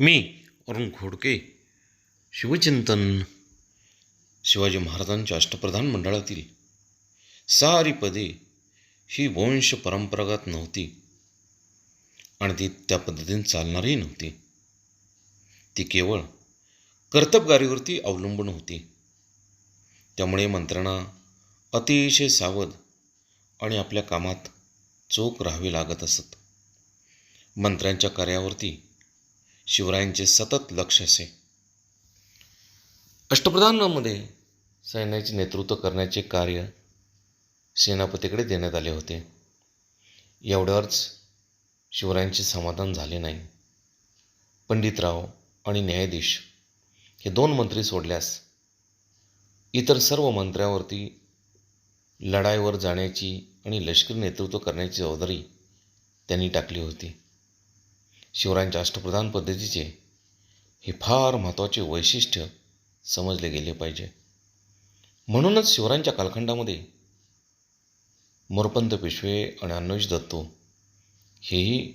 मी अरुण खोडके शिवचिंतन शिवाजी महाराजांच्या अष्टप्रधान मंडळातील सारी पदे ही वंश परंपरागत नव्हती आणि ती त्या पद्धतीने चालणारही नव्हती. ती केवळ कर्तबगारीवरती अवलंबून होती. त्यामुळे मंत्र्यांना अतिशय सावध आणि आपल्या कामात चोख राहावी लागत असत. मंत्र्यांच्या कार्यावरती शिवरायांचे सतत लक्ष असे. अष्टप्रधानामध्ये सैन्याचे नेतृत्व करण्याचे कार्य सेनापतीकडे देण्यात आले होते. एवढ्यावरच शिवरायांचे समाधान झाले नाही. पंडितराव आणि न्यायाधीश हे दोन मंत्री सोडल्यास इतर सर्व मंत्र्यावरती लढाईवर जाण्याची आणि लष्करी नेतृत्व करण्याची जबाबदारी त्यांनी टाकली होती. शिवरायांच्या अष्टप्रधान पद्धतीचे हे फार महत्त्वाचे वैशिष्ट्य समजले गेले पाहिजे. म्हणूनच शिवरायांच्या कालखंडामध्ये मोरपंत पेशवे आणि अन्वेष दत्तो हेही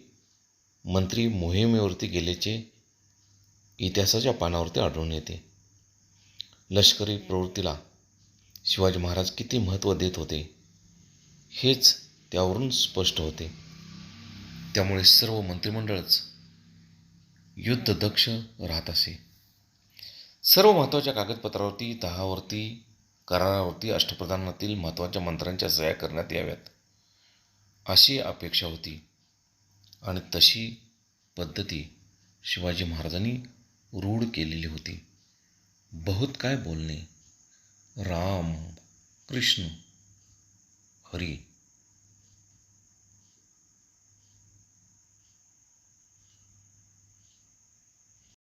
मंत्री मोहिमेवरती गेल्याचे इतिहासाच्या पानावरती आढळून येते. लष्करी प्रवृत्तीला शिवाजी महाराज किती महत्त्व देत होते हेच त्यावरून स्पष्ट होते. त्यामुळे सर्व मंत्रिमंडळच युद्धदक्ष राहत असे. सर्व महत्त्वाच्या कागदपत्रावरती तहावरती करारावरती अष्टप्रधानातील महत्त्वाच्या मंत्र्यांच्या सह्या करण्यात याव्यात अशी अपेक्षा होती. आणि तशी पद्धती शिवाजी महाराजांनी रूढ केलेली होती. बहुत काय बोलणे? राम कृष्ण हरी